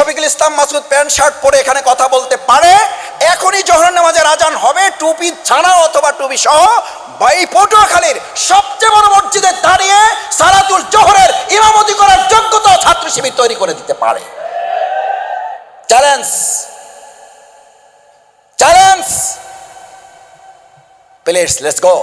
Shafiqul Islam Masud pant, shirt পরে এখানে কথা বলতে পারে। এখনই জহর নামাজের আজান হবে, টুপি ছাড়া অথবা টুপি সহ। বাই পটুয়াখালীর সবচেয়ে বড় মসজিদে দাঁড়িয়ে সালাতুল জোহরের ইমামতি করার যোগ্যতা ছাত্র শিবির তৈরি করে দিতে পারে। Challenge challenge place let's go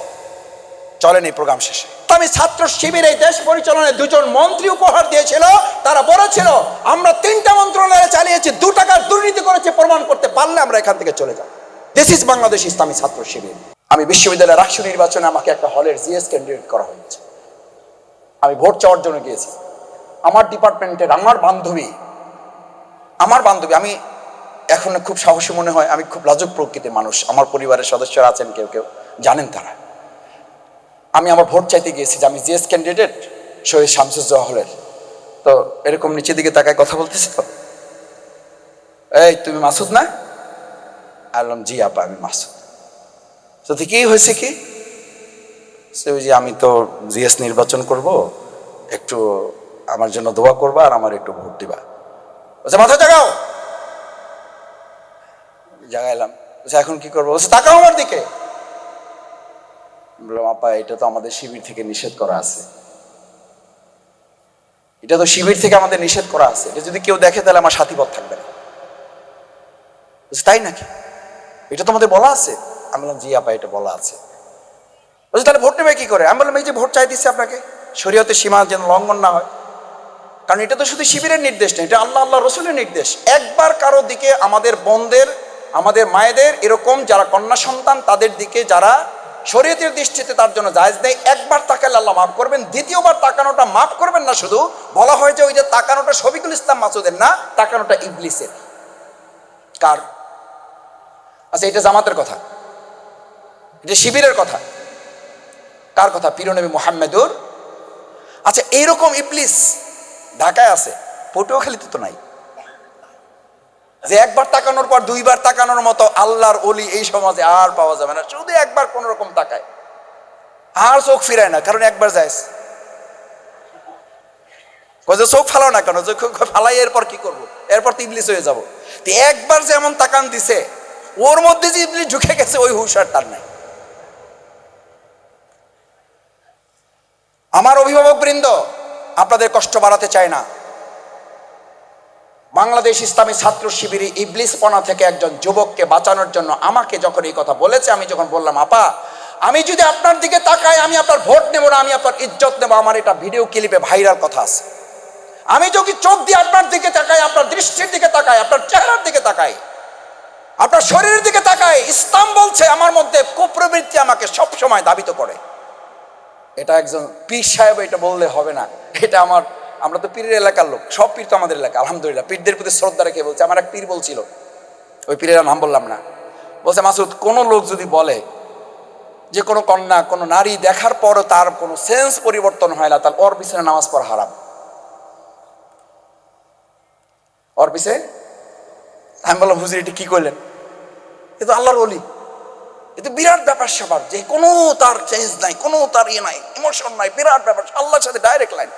চলেন এই প্রোগ্রাম শেষে। আমি ছাত্র শিবির এই দেশ পরিচালনায় দুজন মন্ত্রী উপহার দিয়েছিল। তারা বলেছিল, আমরা তিনটা মন্ত্রণালয় চালিয়েছি, দু টাকার দুর্নীতি করেছে, প্রমাণ করতে পারলে আমরা এখান থেকে চলে যাব। দিস ইজ বাংলাদেশ ইসলামী ছাত্র শিবির। আমি বিশ্ববিদ্যালয়ের রাষ্ট্র নির্বাচনে আমাকে একটা হলের জিএস ক্যান্ডিডেট করা হয়েছে। আমি ভোট চাওয়ার জন্য গিয়েছি। আমার ডিপার্টমেন্টের আমার বান্ধবী আমার বান্ধবী, আমি এখন খুব সাহসী মনে হয়, আমি খুব লাজুক প্রকৃতির মানুষ। আমার পরিবারের সদস্যরা আছেন, কেউ কেউ। জানেন তারা। আমি আমার ভোট চাইতে গিয়েছি যে আমি জিএস ক্যান্ডিডেট শহীদ শামসুজ্জোহা হলের তো এরকম নিচের দিকে তাকায় কথা বলতেছি? তো এই, তুমি মাসুদ না? আলম, জি আপা, আমি মাসুদ। তো কি হয়েছে কি? সে যে আমি তো জিএস নির্বাচন করব, একটু আমার জন্য দোয়া করবা আর আমার একটু ভোট দিবা। বলছে, মাথা জাগাও! জাগাইলাম। বলছে, এখন কি করব? বলছে, তাকাও আমার দিকে। বললাম, আপা, এটা তো আমাদের শিবির থেকে নিষেধ করা আছে। এটা তো শিবির থেকে আমাদের নিষেধ করা আছে। এটা যদি কেউ দেখে, তাহলে আমার সাথীপথ থাকবে না। তাই নাকি? এটা তো আমাদের বলা আছে। আমি বললাম, জি আপা, এটা বলা আছে। বলছে, তাহলে ভোট নেবে কি করে? আমি বললাম, এই যে ভোট চাই দিচ্ছে আপনাকে শরীয়তের সীমা যেন লঙ্ঘন না হয়। কারণ এটা তো শুধু শিবিরের নির্দেশ নেই এটা আল্লাহ আল্লাহ রসুলের নির্দেশ। একবার কারও দিকে আমাদের বোনদের আমাদের মায়েদের এরকম যারা কন্যা সন্তান, তাদের দিকে যারা শরীয়তের দৃষ্টিতে তার জন্য জায়েজ নেই। একবার তাকালে আল্লাহ মাফ করবেন, দ্বিতীয়বার তাকানোটা মাফ করবেন না শুধু। বলা হয় যে ওই যে তাকানোটা শফিকুল ইসলাম মাসুদের না, তাকানোটা ইবলিসের। কার? আচ্ছা এটা জামাতের কথা। এটা শিবিরের কথা। কার কথা? পিরনবী মোহাম্মেদুর। আচ্ছা এইরকম ইবলিস ঢাকায় আছে, পটুয়াখালীতে তো নাই। যে একবার তাকানোর পর দুইবার তাকানোর মতো আল্লাহর অলি এই সমাজে আর পাওয়া যাবে না। শুধু একবার কোন রকম তাকায়। আর চোখ ফিরায় না, কারণ একবার যায়। যে চোখ ফালাও না কেন? চোখ ফালাই, এরপর কি করব? এরপর তো ইবলিস হয়ে যাব। তো একবার যেমন তাকান দিছে, ওর মধ্যে যে ইবলিস ঢুকে গেছে, ওই হুশার তার নাই। আমার অভিভাবক বৃন্দ, আপনাদের কষ্ট বাড়াতে চায় না। বাংলাদেশ ইসলামী ছাত্র শিবিরে ইবলিসপনা থেকে একজন যুবককে বাঁচানোর জন্য আমাকে যখন এই কথা বলেছে, আমি যখন বললাম, আপা, আমি যদি আপনার দিকে তাকাই, আমি আপনার ভোট নেব না, আমি আপনার ইজ্জত নেব, আমার এটা ভিডিও ক্লিপে ভাইরাল কথা আছে। আমি যদি চোখ দিয়ে আপনার দিকে তাকাই, আপনার দৃষ্টির দিকে তাকাই, আপনার চেহারার দিকে তাকাই, আপনার শরীরের দিকে তাকাই, ইসলাম বলছে আমার মধ্যে কুপ্রবৃত্তি আমাকে সব সময় দাবিত করে। এটা একজন পীর সাহেব এটা বললে হবে না। এটা আমার আমরা তো পীরের এলাকার লোক, সব পীর তো আমাদের এলাকা, আলহামদুলিল্লাহ। পীরদের প্রতি শ্রদ্ধা রেখে বলছে, আমার এক পীর বলছিল, ওই পীরের নাম বললাম না। বলছে, মাসুদ, কোনো লোক যদি বলে যে কোনো কন্যা, কোনো নারী দেখার পরও তার কোনো সেন্স পরিবর্তন হয় না, তাহলে ওর পিছনে নামাজ পড়া হারাম। ওর পিছে? আমি বললাম, হুজুর, এটি কি করলেন? এ তো আল্লাহর অলি এ তো বিরাট ব্যাপার স্যাপার, যে কোনো তার চেঞ্জ নাই, কোনো তার ইয়ে নাই ইমোশন নাই, বিরাট ব্যাপার, আল্লাহর সাথে ডাইরেক্ট লাইন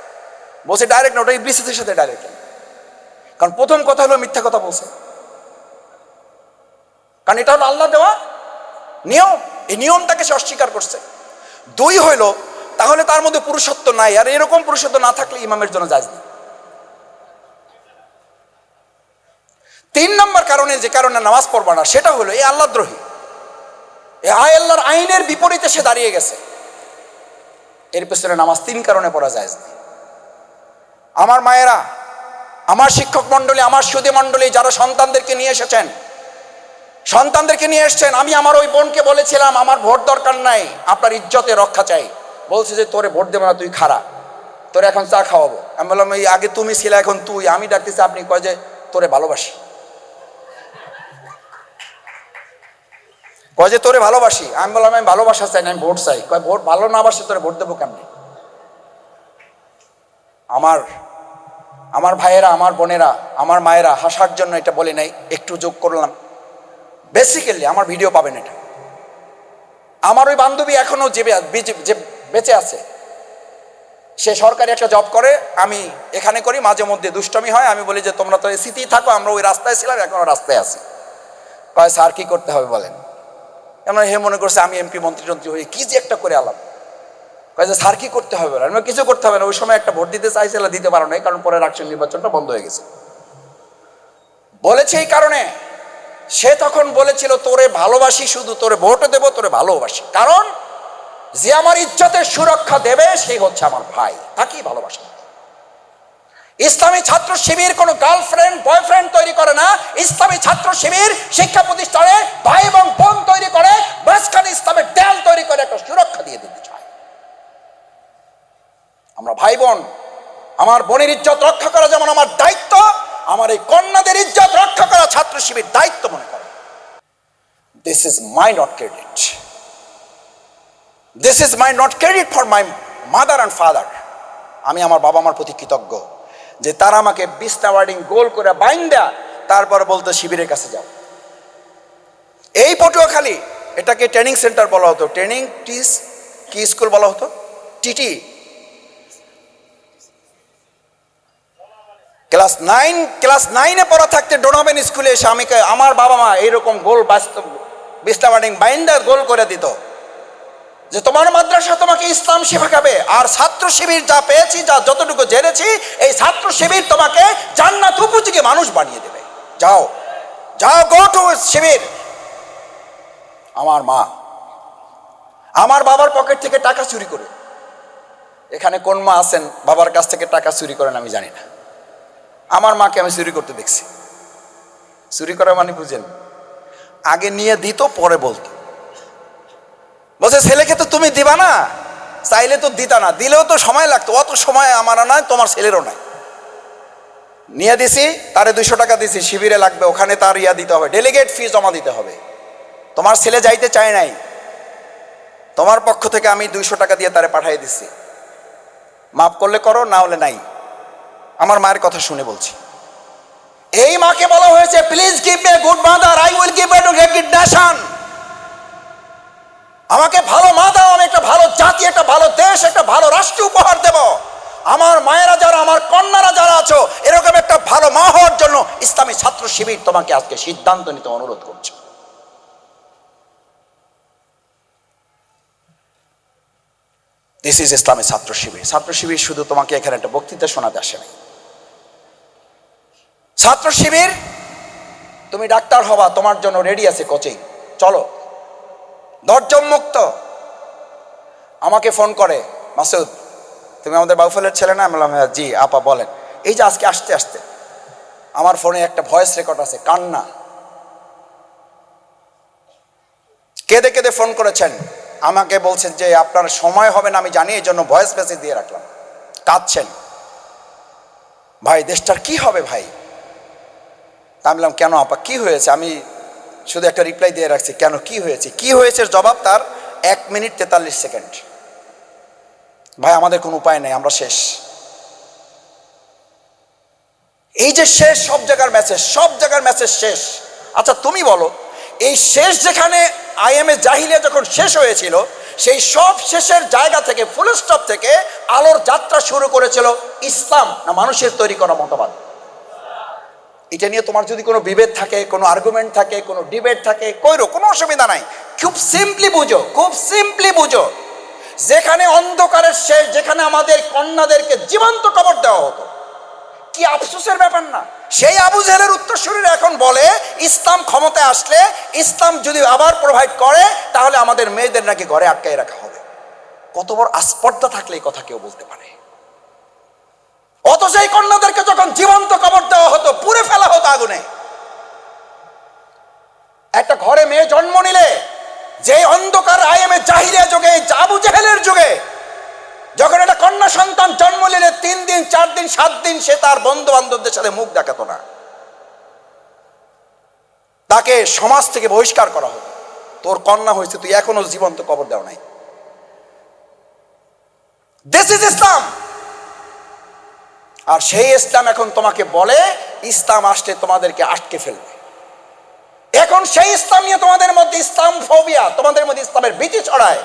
বলছে ডাইরেক্ট না, ওটা ইবলিসের সাথে ডাইরেক্ট কারণ প্রথম কথা হলো মিথ্যা কথা বলছে। কারণ এটা হলো আল্লাহ দেওয়া নিয়ম। এই নিয়মটাকে সে অস্বীকার করছে। দুই হইল, তাহলে তার মধ্যে পুরুষত্ব নাই। আর এরকম পুরুষত্ব না থাকলে ইমামের জন্য যাজ নেই। তিন নম্বর কারণে যে কারণে নামাজ পড়বা না, সেটা হলো এই আল্লাহদ্রোহী এই আয় আল্লাহর আইনের বিপরীতে সে দাঁড়িয়ে গেছে। এর পেছনে নামাজ তিন কারণে পড়া যায় না আমার মায়েরা, আমার শিক্ষক মণ্ডলী, আমার সুদী মণ্ডলী যারা সন্তানদেরকে নিয়ে এসেছেন, সন্তানদেরকে নিয়ে এসছেন, আমি আমার ওই বোনকে বলেছিলাম, আমার ভোট দরকার নাই, আপনার ইজ্জতে রক্ষা চাই। বলছে যে, তোরে ভোট দেবো না, তুই খারা তোরে এখন চা খাওয়াবো। আমি বললাম, এই আগে তুমি ছিলে, এখন তুই। আমি ডাকতেছি, আপনি কয় যে, তোরে ভালোবাসি। কয় যে, তোরে ভালোবাসি? আমি বললাম, আমি ভালোবাসা চাই না, আমি ভোট চাই। কয়, ভোট ভালো না বাসে তোরে ভোট দেবো কেমনি? আমার আমার ভাইয়েরা, আমার বোনেরা, আমার মায়েরা হাসার জন্য এটা বলে নাই, একটু যোগ করলাম। বেসিক্যালি আমার ভিডিও পাবেন এটা। আমার ওই বান্ধবী এখনও যে বেঁচে- আছে, সে সরকারি একটা জব করে, আমি এখানে করি, মাঝে মধ্যে দুষ্টমি হয়, আমি বলি যে, তোমরা তো এসিতেই থাকো, আমরা ওই রাস্তায় ছিলাম, এখনও রাস্তায় আছি। কয়, স্যার, কি করতে হবে বলেন? এমন, হে মনে করছে, আমি এমপি মন্ত্রী টন্ত্রী হয়ে কি যে একটা করে আলাম। যে, স্যার, কি করতে হবে? বলেন আমি কিছু করতে হবে না, ওই সময় একটা ভোট দিতে চাইছিল দিতে পারো নাই, কারণ পরে রাকশন নির্বাচনটা বন্ধ হয়ে গেছে। বলেছে এই কারণে। সে তখন বলেছিল, তোরে ভালোবাসি শুধু, তোরে ভোটও দেবো, তোরে ভালোবাসি। কারণ, যে আমার ইজ্জতের সুরক্ষা দেবে সেই হচ্ছে আমার ভাই। তাকেই ভালোবাসা। ইসলামী ছাত্র শিবির কোনো গার্লফ্রেন্ড বয়ফ্রেন্ড তৈরি করে না। ইসলামী ছাত্র শিবির শিক্ষা প্রতিষ্ঠানে ভাই এবং বোন তৈরি করে মাঝখানে ইসলামের দেয়াল তৈরি করে একটা সুরক্ষা দিয়ে দিতে চায় আমরা ভাই বোন আমার বোনের ইজ্জত রক্ষা করা যেমন আমার দায়িত্ব, আমার এই কন্যাদের ইজ্জত রক্ষা করা ছাত্র শিবির দায়িত্ব মনে করে। This is my not credit this is my not credit for my mother and father আমি আমার বাবা মার প্রতি কৃতজ্ঞ যে তারা আমাকে বিছনা ওয়ার্ডিং গোল করে বাইন্দা তারপর বলতো, শিবিরের কাছে যাও। এই পটুয়াখালী, এটাকে ট্রেনিং সেন্টার বলা হতো। ট্রেনিং টিস, কি স্কুল বলা হতো? টিটি ক্লাস নাইন, ক্লাস নাইনে পড়া থাকতে ডোনাবেন স্কুলে এসে আমি আমার বাবা মা এইরকম গোল বাস্তব ওয়ার্ডিং বাইন্দা গোল করে দিত। যে তোমার মাদ্রাসা তোমাকে ইসলাম শেখাবে, আর ছাত্র শিবির যা পেয়েছি, যা যতটুকু জেনেছি, এই ছাত্র শিবির তোমাকে জান্নাত উপযোগী মানুষ বানিয়ে দেবে। যাও যাও, গো টু শিবির। আমার মা, আমার বাবার পকেট থেকে টাকা চুরি করে। এখানে কোন মা আছেন, বাবার কাছ থেকে টাকা চুরি করেন আমি জানি না। আমার মাকে আমি চুরি করতে দেখছি। চুরি করা মানে বুঝেন, আগে নিয়ে দিত, পরে বলতো। বলছে, ছেলেকে তো তুমি দিবা না, চাইলে তো দিতা না, দিলেও তো সময় লাগতো, অত সময় আমারও নয় তোমার ছেলেরও নাই। নিয়ে দিছি, তারে দুইশো টাকা দিছি, শিবিরে লাগবে, ওখানে তার ইয়া দিতে হবে, ডেলিগেট ফি জমা দিতে হবে। তোমার ছেলে যাইতে চায় নাই, তোমার পক্ষ থেকে আমি দুইশো টাকা দিয়ে তারে পাঠিয়ে দিছি। মাফ করলে করো, না হলে নাই। আমার মায়ের কথা শুনে বলছি। এই মাকে বলা হয়েছে please give me good mother I will give you good nation আমাকে ভালো মা দাও আমি একটা ভালো জাতি, একটা ভালো দেশ, একটা ভালো রাষ্ট্র উপহার দেব। আমার মায়েরা যারা, আমার কন্যারা যারা আছো, এরকম একটা ভালো মা হওয়ার জন্য ইসলামী ছাত্র শিবির তোমাকে আজকে সিদ্ধান্ত নিতে অনুরোধ করছে। দিস ইজ ইসলামী ছাত্র শিবির। ছাত্র শিবির শুধু তোমাকে এখানে একটা বক্তৃতা শোনাতে আসে নাই। ছাত্র শিবির তুমি ডাক্তার হবা তোমার জন্য রেডি আছে কোচিং চলো। দরজম মুক্ত। আমাকে ফোন করে মাসুদ তুমি আমাদের বাউফলের ছেলে না? বললাম "হ্যাঁ, জি আপা বলেন। এই যে আজকে আসতে আসতে আমার ফোনে একটা ভয়েস রেকর্ড আছে কান্না। কেঁদে কেঁদে ফোন করেছেন। আমাকে বলছেন যে আপনার সময় হবে না আমি জানি এই জন্য ভয়েস মেসেজ দিয়ে রাখলাম। কাঁদছেন। ভাই দেশটার কি হবে ভাই? তা আমি বললাম, কেন আপা, কি হয়েছে? আমি শুধু একটা রিপ্লাই দিয়ে রাখছি, কেন, কি হয়েছে? কি হয়েছে জবাব তার এক মিনিট তেতাল্লিশ সেকেন্ড। ভাই, আমাদের কোনো উপায় নেই, আমরা শেষ। এই যে শেষ, সব জায়গার মেসেজ সব জায়গার মেসেজ শেষ। আচ্ছা তুমি বলো, এই শেষ যেখানে আইএমএ জাহিলিয়া যখন শেষ হয়েছিল, সেই সব শেষের জায়গা থেকে ফুল স্টপ থেকে আলোর যাত্রা শুরু করেছিল ইসলাম, না মানুষের তৈরি করা মতবাদ? এটা নিয়ে তোমার যদি কোনো বিভেদ থাকে, কোনো আর্গুমেন্ট থাকে, কোনো ডিবেট থাকে, কইরো, কোনো অসুবিধা নাই। খুব সিম্পলি বুঝো, খুব সিম্পলি বুঝো। যেখানে অন্ধকারের শেষ, যেখানে আমাদের কন্যাদেরকে জীবন্ত কবর দেওয়া হতো। কি আফসোসের ব্যাপার না। সেই আবু জেহেলের উত্তরসূরিরা এখন বলে, ইসলাম ক্ষমতায় আসলে, ইসলাম যদি আবার প্রোভাইড করে, তাহলে আমাদের মেয়েদের নাকি ঘরে আটকায় রাখা হবে। কত বড় আস্পর্ধা থাকলে এই কথা কেউ বলতে পারে। অথচ এই কন্যাদেরকে যখন জীবন্ত কবর দেওয়া হতো, পুড়ে ফেলা হতো আগুনে। একটা ঘরে মেয়ে জন্ম নিলে যে অন্ধকার আইএমএ জাহিলিয়া যুগে, আবু জেহেলের যুগে, যখন একটা কন্যা সন্তান জন্ম নিলে, তিন দিন, চার দিন, সাত দিন সে তার বন্ধু বান্ধবদের সাথে মুখ দেখাতো না। তাকে সমাজ থেকে বহিষ্কার করা হতো। তোর কন্যা হয়েছে, তুই এখনও জীবন্ত কবর দেওয়া নাই। দিস ইজ ইসলাম আর সেই ইসলাম এখন তোমাকে বলে, ইসলাম আসলে তোমাদেরকে আটকে ফেলবে। এখন সেই ইসলাম নিয়ে তোমাদের মধ্যে ইসলাম ফোবিয়া, তোমাদের মধ্যে ইসলামের ভীতি ছড়ায়।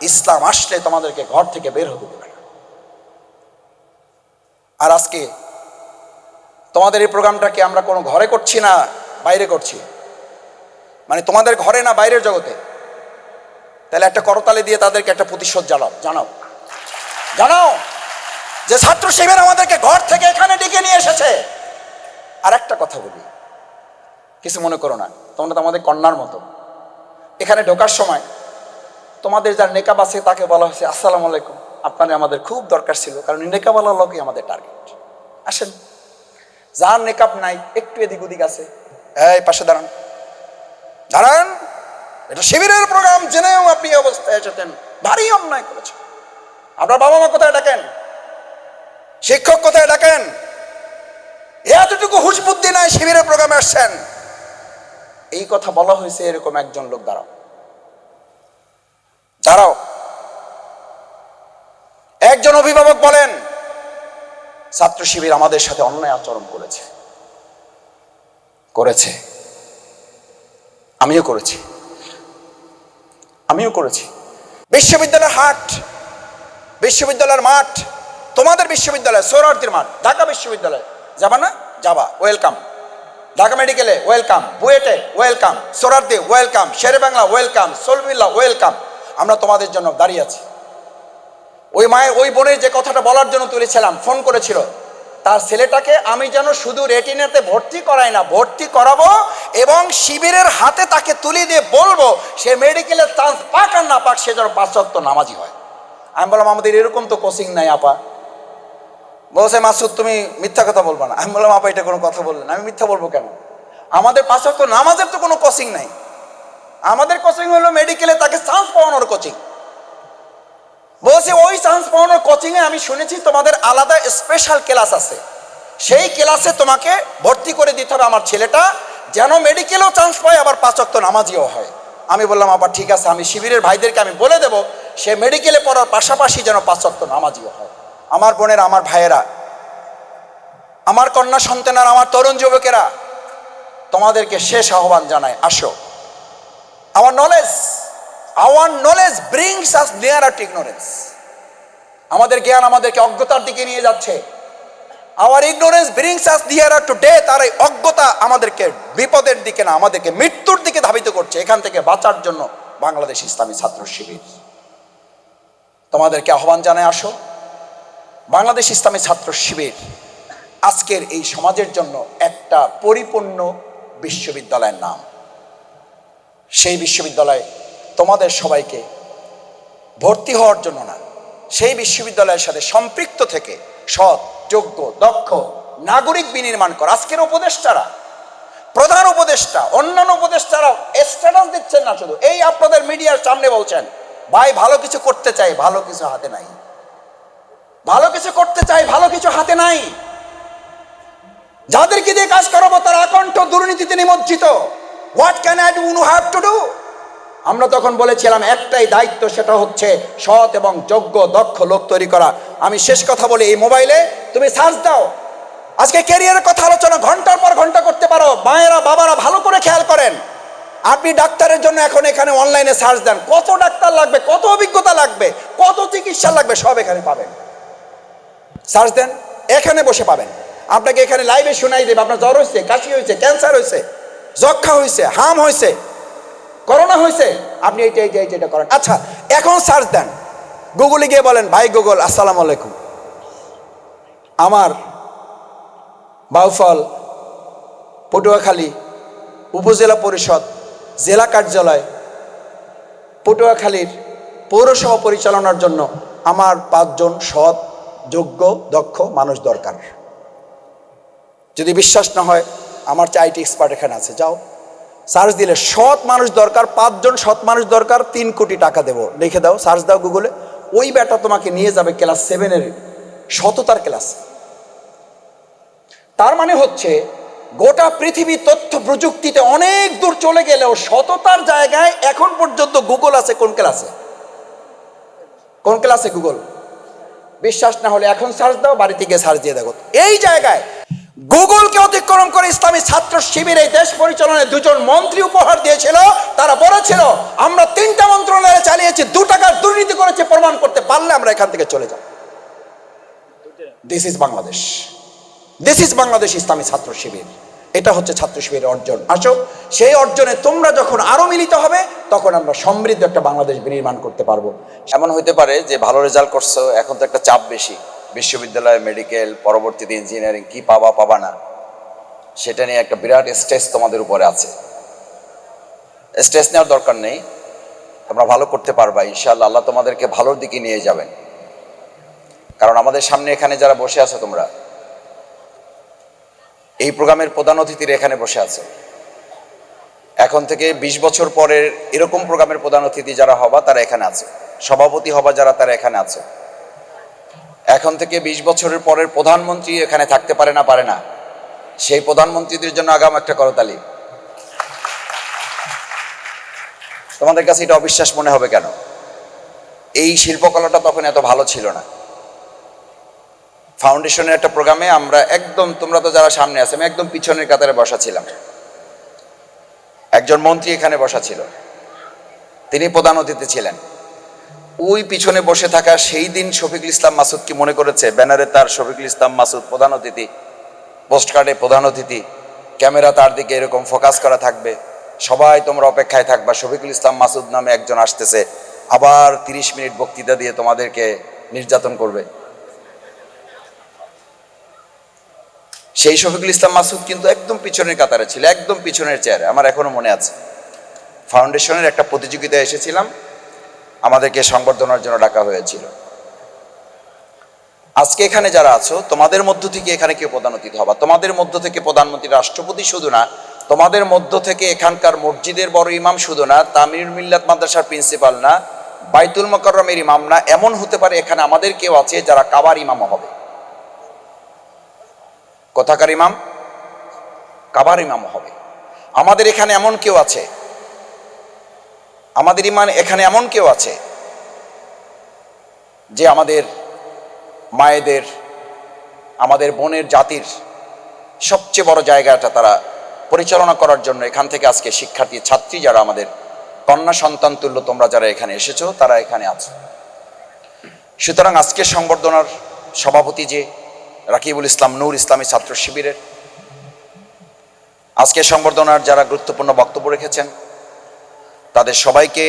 ইসলাম আসলে তোমাদেরকে ঘর থেকে বের হতে দেবে না। আর আজকে তোমাদের এই প্রোগ্রামটাকে আমরা কোনো ঘরে করছি না, বাইরে করছি। মানে তোমাদের ঘরে না বাইরের জগতে। তাহলে একটা করতালি দিয়ে তাদেরকে একটা প্রতিশোধ জানাও জানাও। জানাও। যে ছাত্র শিবির আমাদেরকে ঘর থেকে এখানে ডেকে নিয়ে এসেছে। আর একটা কথা বলি। কিছু মনে করো না, তোমরা তো আমাদের কন্যার মতো। এখানে ঢোকার সময় তোমাদের যার নেকাব আছে তাকে বলা হয়েছে, আসসালামু আলাইকুম। আপনার আমাদের খুব দরকার ছিল, কারণ নেকাবালা লোকই আমাদের টার্গেট আসেন। যার নেকাব নাই, একটু এদিক ওদিক আছে। এই, পাশে দাঁড়ান। দাঁড়ান। এটা শিবিরের প্রোগ্রাম জেনেও আপনি অবস্থায় এসেছেন। ভারী অন্যায় করেছেন। আপনার বাবা মা কোথায় ডাকেন শিক্ষক কোথায় ডাকেন? এতটুকু হুশ বুদ্ধি নাই, শিবিরের প্রোগ্রামে আসছেন। এই কথা বলা হয়েছে এরকম একজন লোক, দাঁড়াও। দাঁড়াও। একজন অভিভাবক বলেন, ছাত্র শিবির আমাদের সাথে অন্যায় আচরণ করেছে। করেছে। আমিও করেছি। আমিও করেছি। বিশ্ববিদ্যালয়ের হাট, বিশ্ববিদ্যালয়ের মাঠ তোমাদের বিশ্ববিদ্যালয় সৌরার্থীর মাঠ, ঢাকা বিশ্ববিদ্যালয়। যাবা না? যাবা। ওয়েলকাম ঢাকা মেডিকেলে ওয়েলকাম বুয়েটে welcome Suhrawardy welcome Shere Bangla welcome সলবিল্লা welcome আমরা তোমাদের জন্য দাঁড়িয়ে আছি। ওই মায়ের, ওই বোনের যে কথাটা বলার জন্য তুলেছিলাম, ফোন করেছিল। তার ছেলেটাকে আমি যেন শুধু রেটিনাতে ভর্তি করাই না, ভর্তি করাবো এবং শিবিরের হাতে তাকে তুলে দিয়ে বলব, সে মেডিকেলের চান্স পাক আর না পাক, সে যেন পাশ্চাত্য নামাজি হয়। আমি বললাম, আমাদের এরকম তো কোচিং নাই, আপা। বলছে, মাসুদ, তুমি মিথ্যা কথা বলব না। আমি বললাম, আপা, এটা কোনো কথা বললেন আমি মিথ্যা বলব কেন? আমাদের পাশ্চাত্য নামাজের তো কোনো কোচিং নাই। আমাদের কোচিং হলো মেডিকেলে তাকে চান্স পাওয়ানোর কোচিং বলছে, ওই চান্স পাওয়ানোর কোচিংয়ে আমি শুনেছি তোমাদের আলাদা স্পেশাল ক্লাস আছে। সেই ক্লাসে তোমাকে ভর্তি করে দিতে হবে আমার ছেলেটা, যেন মেডিকেলেও চান্স পায়, আবার পাঁচক্ত নামাজিও হয়। আমি বললাম আবার ঠিক আছে, আমি শিবিরের ভাইদেরকে আমি বলে দেব, সে মেডিকেলে পড়ার পাশাপাশি যেন পাঁচক্ত নামাজিও হয়। আমার বোনের, আমার ভাইয়েরা, আমার কন্যা সন্তান আমার তরুণ যুবকেরা, তোমাদেরকে শেষ আহ্বান জানায় আসো। Our knowledge our knowledge brings us near at ignorance আমাদের জ্ঞান আমাদেরকে অজ্ঞতার দিকে নিয়ে যাচ্ছে। Our ignorance brings us near to death আর এই অজ্ঞতা আমাদেরকে বিপদের দিকে না, আমাদেরকে মৃত্যুর দিকে ধাবিত করছে। এখান থেকে বাঁচার জন্য বাংলাদেশ ইসলামী ছাত্র শিবির। তোমাদেরকে আহ্বান জানায় আসো। বাংলাদেশ ইসলামী ছাত্র শিবির আজকের এই সমাজের জন্য একটা পরিপূর্ণ বিশ্ববিদ্যালয়ের নাম। সেই বিশ্ববিদ্যালয় তোমাদের সবাইকে ভর্তি হওয়ার জন্য না, সেই বিশ্ববিদ্যালয়ের সাথে সম্পৃক্ত থেকে সৎ, যোগ্য, দক্ষ, নাগরিক বিনির্মাণ করা। আজকের উপদেষ্টারা, প্রধান উপদেষ্টা, অন্যান্য উপদেষ্টারাও স্ট্যাটাস দিচ্ছেন না শুধু। এই আপনাদের মিডিয়ার সামনে বলছেন, ভাই, ভালো কিছু করতে চাই, ভালো কিছু হাতে নাই। ভালো কিছু করতে চাই, ভালো কিছু হাতে নাই। যাদেরকে দিয়ে কাজ করাবো, তারা আকণ্ঠ দুর্নীতিতে নিমজ্জিত। What can I do have to do আমরা তখন বলেছিলাম, একটাই দায়িত্ব, সেটা হচ্ছে সৎ এবং যোগ্য, দক্ষ লোক তৈরি করা। আমি শেষ কথা বলি, এই মোবাইলে তুমি সার্চ দাও। আজকে ক্যারিয়ারের কথা আলোচনা, ঘণ্টার পর ঘণ্টা করতে পারো। মায়েরা, বাবারা ভালো করে খেয়াল করেন। আপনি ডাক্তারের জন্য এখন এখানে অনলাইনে সার্চ দেন। কত ডাক্তার লাগবে, কত অভিজ্ঞতা লাগবে, কত চিকিৎসা লাগবে, সব এখানে পাবেন। সার্চ দেন, এখানে বসে পাবেন। আপনাকে এখানে লাইভে শোনাই দেবে, আপনার জ্বর হয়েছে কাশি হয়েছে ক্যান্সার হয়েছে যক্ষা হয়েছে হাম হয়েছে করোনা হয়েছে আপনি এইটা এইটা এইটা এটা করেন। আচ্ছা এখন সার্চ দেন। গুগলে গিয়ে বলেন, ভাই গুগল, আসসালামু আলাইকুম। আমার বাউফল, পটুয়াখালী উপজেলা পরিষদ, জেলা কার্যালয়, পটুয়াখালীর পৌরসভা পরিচালনার জন্য আমার পাঁচজন সৎ যোগ্য, দক্ষ মানুষ দরকার। যদি বিশ্বাস না হয়, আমার চাইটি এক্সপার্ট এখানে আছে, যাও। সার্চ দিলে সৎ মানুষ দরকার, পাঁচজন সৎ মানুষ দরকার, তিন কোটি টাকা দেবো। লিখে দাও, সার্চ দাও গুগলে। ওই ব্যাটা তোমাকে নিয়ে যাবে ক্লাস সেভেনের সততার ক্লাস। তার মানে হচ্ছে, গোটা পৃথিবী তথ্য প্রযুক্তিতে অনেক দূর চলে গেলেও সততার জায়গায় এখন পর্যন্ত গুগল আছে কোন ক্লাসে? কোন ক্লাসে গুগল? বিশ্বাস না হলে এখন সার্চ দাও বাড়িতে গিয়ে সার্চ দিয়ে দেখো। এই জায়গায় গুগলকে অতিক্রম করে ইসলামী ছাত্র শিবির এই দেশ পরিচালনায় দুজন মন্ত্রী উপহার দিয়েছিল। তারা বলেছিল, আমরা তিনটা মন্ত্রণালয়ে চালিয়েছি, দু টাকার দুর্নীতি করেছে, প্রমাণ করতে পারলে আমরা এখান থেকে চলে যাব। This is Bangladesh this is Bangladesh Islami Chhatra Shibir. এটা হচ্ছে ছাত্র শিবিরের অর্জন। আসো, সেই অর্জনে তোমরা যখন আরও মিলিত হবে, তখন আমরা সমৃদ্ধ একটা বাংলাদেশ বিনির্মাণ করতে পারব। এমন হইতে পারে যে ভালো রেজাল্ট করছ, এখন তো একটা চাপ বেশি। বিশ্ববিদ্যালয়, মেডিকেল, পরবর্তীতে ইঞ্জিনিয়ারিং কি পাবা পাবা না? সেটা নিয়ে একটা বিরাট স্ট্রেস তোমাদের উপরে আছে। স্ট্রেস নেওয়ার দরকার নেই। তোমরা ভালো করতে পারবা, ইনশাআল্লাহ আল্লাহ তোমাদেরকে ভালোর দিকে নিয়ে যাবেন। কারণ আমাদের সামনে এখানে যারা বসে আছো তোমরা এই প্রোগ্রামের প্রধান অতিথিরা এখানে বসে আছে। এখন থেকে ২০ বছর পরের এরকম প্রোগ্রামের প্রধান অতিথি যারা হবা, তারা এখানে আছে। সভাপতি হবা যারা, তারা এখানে আছে। এখন থেকে ২০ বছরের পরের প্রধানমন্ত্রী এখানে থাকতে পারে না পারে না। সেই প্রধানমন্ত্রীদের জন্য আগাম একটা করতালি। তোমাদের কাছে এটা অবিশ্বাস মনে হবে কেন? এই শিল্পকলাটা তখন এত ভালো ছিল না। ফাউন্ডেশনের একটা প্রোগ্রামে আমরা একদম, তোমরা তো যারা সামনে আছে, আমি একদম পিছনের কাতারে বসা ছিলাম। একজন মন্ত্রী এখানে বসা ছিল। তিনি প্রধান অতিথি ছিলেন। ওই পিছনে বসে থাকা সেই দিন শফিকুল ইসলাম মাসুদ কি মনে করেছে? ব্যানারে তার শফিকুল ইসলাম মাসুদ প্রধান অতিথি, পোস্ট কার্ডে প্রধান অতিথি, ক্যামেরা তার দিকে এরকম ফোকাস করা থাকবে। সবাই তোমরা অপেক্ষায় থাকবা, শফিকুল ইসলাম মাসুদ নামে একজন আসতেছে। আবার তিরিশ মিনিট বক্তৃতা দিয়ে তোমাদেরকে নির্যাতন করবে। সেই শফিকুল ইসলাম মাসুদ কিন্তু একদম পিছনের কাতারে ছিল, একদম পিছনের চেয়ারে, আমার এখনও মনে আছে। ফাউন্ডেশনের একটা প্রতিযোগিতায় এসেছিলাম, আমাদেরকে সংবর্ধনার জন্য ডাকা হয়েছিল। আজকে এখানে যারা আছো, তোমাদের মধ্য থেকে এখানে কেউ প্রধান অতিথি হবা? তোমাদের মধ্য থেকে প্রধানমন্ত্রী, রাষ্ট্রপতি শুধু না, তোমাদের মধ্য থেকে এখানকার মসজিদের বড় ইমাম শুধু না, তামির মিল্লাত মাদ্রাসার প্রিন্সিপাল না, বাইতুল মকরমের ইমাম না, এমন হতে পারে এখানে আমাদের কেউ আছে যারা কাবার ইমামও হবে। কোথাকার ইমাম, কাবার ইমাম হবে। আমাদের এখানে এমন কেউ আছে, আমাদের ইমান এখানে এমন কেউ আছে, যে আমাদের মায়েদের, আমাদের বোনের জাতির সবচেয়ে বড় জায়গাটা তারা পরিচালনা করার জন্য এখান থেকে আজকে শিক্ষার্থী, ছাত্রী যারা আমাদের কন্যা সন্তান তুল্য, তোমরা যারা এখানে এসেছ, তারা এখানে আছো। সুতরাং আজকের সংবর্ধনার সভাপতি যে রাকিবুল ইসলাম নূর ইসলামী ছাত্র শিবিরের। আজকে সংবর্ধনার যারা গুরুত্বপূর্ণ বক্তব্য রেখেছেন, তাদের সবাইকে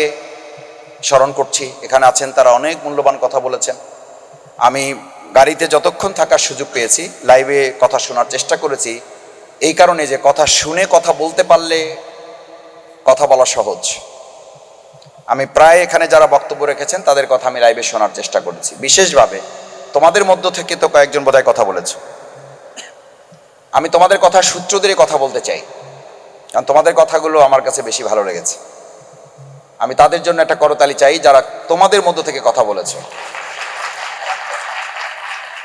স্মরণ করছি, এখানে আছেন তারা অনেক মূল্যবান কথা বলেছেন। আমি গাড়িতে যতক্ষণ থাকার সুযোগ পেয়েছি, লাইভে কথা শোনার চেষ্টা করেছি, এই কারণে যে কথা শুনে কথা বলতে পারলে কথা বলা সহজ। আমি প্রায় এখানে যারা বক্তব্য রেখেছেন, তাদের কথা আমি লাইভে শোনার চেষ্টা করেছি। বিশেষভাবে তোমাদের মধ্য থেকে তো কয়েকজন বোধহয় কথা বলেছ। আমি তোমাদের কথা সূত্র ধরে কথা বলতে চাই, কারণ তোমাদের কথাগুলো আমার কাছে বেশি ভালো লেগেছে। আমি তাদের জন্য একটা করতালি চাই, যারা তোমাদের মধ্য থেকে কথা বলেছে।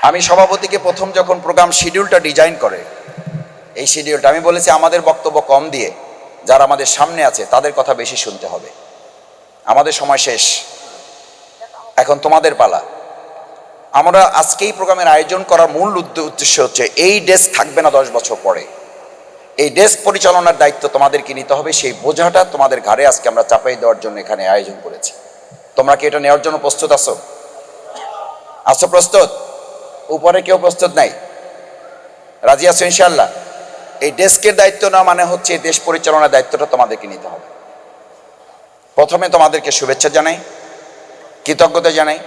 আমি সভাপতিকে প্রথম যখন প্রোগ্রাম শিডিউলটা ডিজাইন করে, এই শিডিউলটা আমি বলেছি, আমাদের বক্তব্য কম দিয়ে, যারা আমাদের সামনে আছে, তাদের কথা বেশি শুনতে হবে। আমাদের সময় শেষ। এখন তোমাদের পালা। আমরা আজকেই প্রোগ্রামের আয়োজন করার মূল উদ্দেশ্য হচ্ছে, এই ডেস্ক থাকবে না দশ বছর পরে। এই ডেস্ক পরিচালনার দায়িত্ব তোমাদেরকে নিতে হবে, সেই বোঝাটা তোমাদের ঘাড়ে আজকে আমরা চাপাই দেওয়ার জন্য এখানে আয়োজন করেছি। তোমরা কি এটা নেওয়ার জন্য প্রস্তুত আছো? আছো প্রস্তুত? উপরে কেউ প্রস্তুত নাই? রাজি আছো ইনশাল্লাহ এই ডেস্কের দায়িত্ব না মানে হচ্ছে এই দেশ পরিচালনার দায়িত্বটা তোমাদেরকে নিতে হবে। প্রথমে তোমাদেরকে শুভেচ্ছা জানাই, কৃতজ্ঞতা জানাই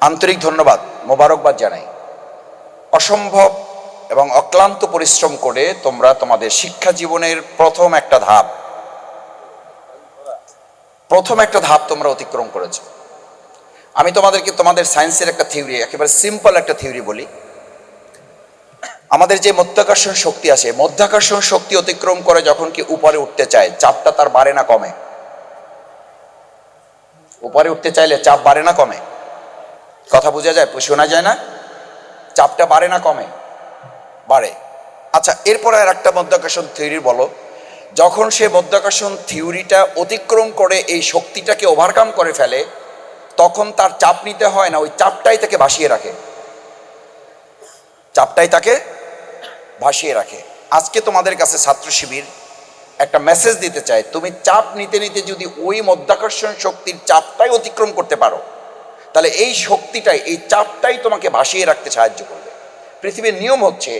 আন্তরিক ধন্যবাদ, মোবারকবাদ জানাই। অসম্ভব এবং অক্লান্ত পরিশ্রম করে তোমরা তোমাদের শিক্ষা জীবনের প্রথম একটা ধাপ, প্রথম একটা ধাপ তোমরা অতিক্রম করেছ। আমি তোমাদেরকে তোমাদের সায়েন্সের একটা থিওরি, একেবারে সিম্পল একটা থিওরি বলি। আমাদের যে মধ্যাকর্ষণ শক্তি আছে, মধ্যাকর্ষণ শক্তি অতিক্রম করে যখন কি উপরে উঠতে চায়, চাপটা তার বাড়ে না কমে। উপরে উঠতে চাইলে চাপ বাড়ে না কমে। কথা বোঝা যায়, শোনা যায় না? চাপটা বাড়ে না কমে? বাড়ে। আচ্ছা এরপরে আর একটা মধ্যাকর্ষণ থিওরি বলো। যখন সে মধ্যাকর্ষণ থিওরিটা অতিক্রম করে, এই শক্তিটাকে ওভারকাম করে ফেলে, তখন তার চাপ নিতে হয় না, ওই চাপটাই তাকে ভাসিয়ে রাখে। চাপটাই তাকে ভাসিয়ে রাখে। আজকে তোমাদের কাছে ছাত্র শিবির একটা মেসেজ দিতে চায় তুমি চাপ নিতে নিতে যদি ওই মধ্যাকর্ষণ শক্তির চাপটাই অতিক্রম করতে পারো তাহলে এই শক্তিটাই, এই চাপটাই তোমাকে ভাসিয়ে রাখতে সাহায্য করবে। পৃথিবীর নিয়ম হচ্ছে,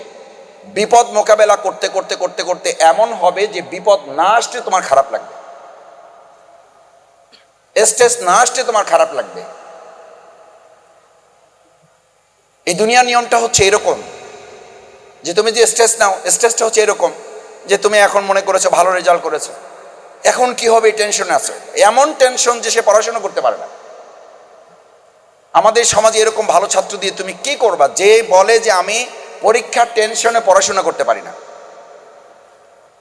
বিপদ মোকাবেলা করতে করতে করতে করতে এমন হবে যে বিপদ না আসলে তোমার খারাপ লাগবে। স্ট্রেস না আসলে তোমার খারাপ লাগবে। এই দুনিয়ার নিয়মটা হচ্ছে এরকম, যে তুমি যে স্ট্রেস নাও, স্ট্রেসটা হচ্ছে এরকম, যে তুমি এখন মনে করেছ ভালো রেজাল্ট করেছ। এখন কি হবে টেনশন আছো। এমন টেনশন যে সে পড়াশোনা করতে পারে না। আমাদের সমাজে এরকম ভালো ছাত্র দিয়ে তুমি কি করবা? যে বলে যে আমি পরীক্ষার টেনশনে পড়াশোনা করতে পারি না।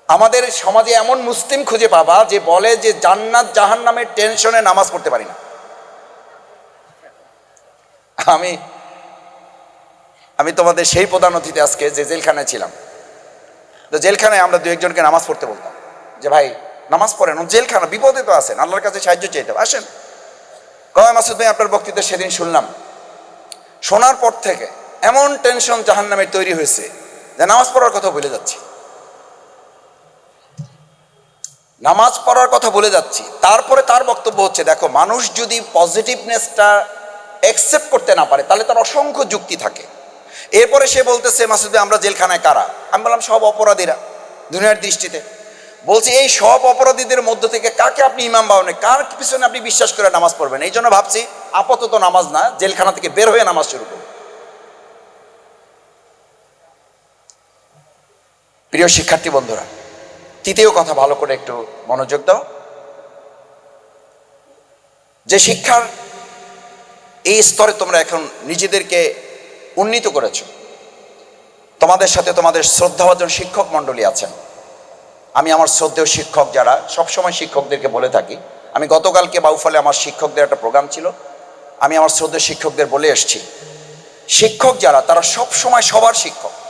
আমাদের সমাজে এমন মুসলিম খুঁজে পাবা যে বলে যে জান্নাত জাহান নামের টেনশনে নামাজ পড়তে পারি না। আমি আমি তোমাদের সেই প্রধান অতিথি আজকে যে জেলখানায় ছিলাম। তো জেলখানায় আমরা দু একজনকে নামাজ পড়তে বলতাম। যে ভাই, নামাজ পড়েন জেলখানা, বিপদে তো আছেন, আল্লাহর কাছে সাহায্য চাইতে। আসেন। কয় মাসুদ ভাই, আপনার বক্তৃতা সেদিন শুনলাম। শোনার পর থেকে এমন টেনশন জাহান নামে তৈরি হয়েছে যে নামাজ পড়ার কথা বলে যাচ্ছি। নামাজ পড়ার কথা বলে যাচ্ছি। তারপরে তার বক্তব্য হচ্ছে, দেখো, মানুষ যদি পজিটিভনেসটা অ্যাকসেপ্ট করতে না পারে, তাহলে তার অসংখ্য যুক্তি থাকে। এরপরে সে বলতেছে, মাসুদ ভাই, আমরা জেলখানায় কারা? আমি বললাম, সব অপরাধীরা দুনিয়ার দৃষ্টিতে। বলছে, এই সব অপরাধীদের মধ্য থেকে কাকে আপনি ইমাম বাবনে কার পিছনে আপনি বিশ্বাস করে নামাজ পড়বেন? এই জন্য ভাবছি, আপাতত নামাজ না, জেলখানা থেকে বের হয়ে নামাজ শুরু করব প্রিয় শিক্ষার্থী বন্ধুরা, তৃতীয় কথা ভালো করে একটু মনোযোগ দাও। যে শিক্ষার এই স্তরে তোমরা এখন নিজেদেরকে উন্নীত করেছ, তোমাদের সাথে তোমাদের শ্রদ্ধাভাজন শিক্ষক মণ্ডলী আছেন। আমি আমার শ্রদ্ধেয় শিক্ষক যারা, সবসময় শিক্ষকদেরকে বলে থাকি, আমি গতকালকে বাউফলে আমার শিক্ষকদের একটা প্রোগ্রাম ছিল, আমি আমার শ্রদ্ধেয় শিক্ষকদের বলে এসছি। শিক্ষক যারা, তারা সবসময় সবার শিক্ষক।